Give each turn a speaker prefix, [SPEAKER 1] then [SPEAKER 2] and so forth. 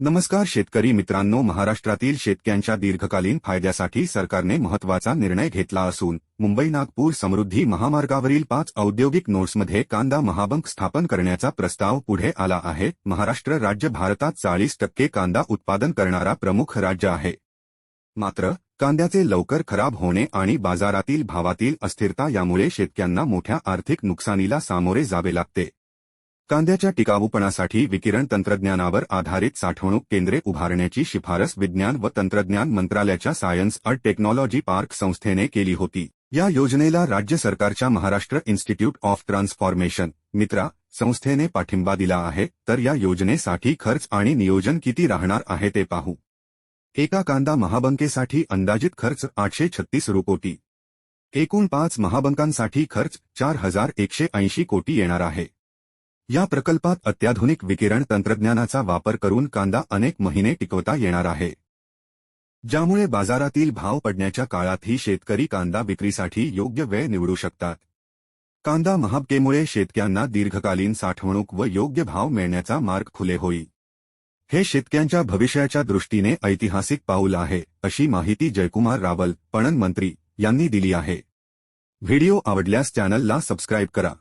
[SPEAKER 1] नमस्कार शेतकरी मित्रांनो महाराष्ट्रातील शेतकऱ्यांच्या दीर्घकालीन फायद्यासाठी सरकारने महत्त्वाचा निर्णय घेतला असून मुंबई नागपूर समृद्धी महामार्गावरील पाच औद्योगिक नोड्समध्ये कांदा महाबंक स्थापन करण्याचा प्रस्ताव पुढे आला आहे. महाराष्ट्र राज्य भारतात चाळीस टक्के कांदा उत्पादन करणारा प्रमुख राज्य आहे. मात्र कांद्याचे लवकर खराब होणे आणि बाजारातील भावातील अस्थिरता यामुळे शेतकऱ्यांना मोठ्या आर्थिक नुकसानीला सामोरे जावे लागते. कांद्याच्या टिकाऊपणासाठी विकिरण तंत्रज्ञानावर आधारित साठवणूक केंद्रे उभारण्याची शिफारस विज्ञान व तंत्रज्ञान मंत्रालयाच्या सायन्स अँड टेक्नॉलॉजी पार्क संस्थेने केली होती. या योजनेला राज्य सरकारच्या महाराष्ट्र इन्स्टिट्यूट ऑफ ट्रान्सफॉर्मेशन मित्रा संस्थेने पाठिंबा दिला आहे तर या योजनेसाठी खर्च आणि नियोजन किती राहणार आहे ते पाहू. एका कांदा महाबंकेसाठी अंदाजित खर्च आठशे छत्तीस रुकोटी एकूण पाच महाबंकांसाठी खर्च चार हजार एकशे ऐंशी कोटी येणार आहे. या प्रकल्पात अत्याधुनिक विकिरण तंत्रज्ञानाचा वापर करून कांदा अनेक महिने टिकवता येणार आहे. ज्यामुळे बाजारातील भाव पडण्याच्या काळातही शेतकरी कांदा विक्रीसाठी योग्य वेळ निवडू शकतात. कांदा महाबकेमुळे शेतकऱ्यांना दीर्घकालीन साठवणूक व योग्य भाव मिळण्याचा मार्ग खुले होईल हे शेतकऱ्यांच्या भविष्याच्या दृष्टीने ऐतिहासिक पाऊल आहे, अशी माहिती जयकुमार रावल, पणन मंत्री, यांनी दिली आहे. व्हिडिओ आवडल्यास चॅनलला सबस्क्राईब करा.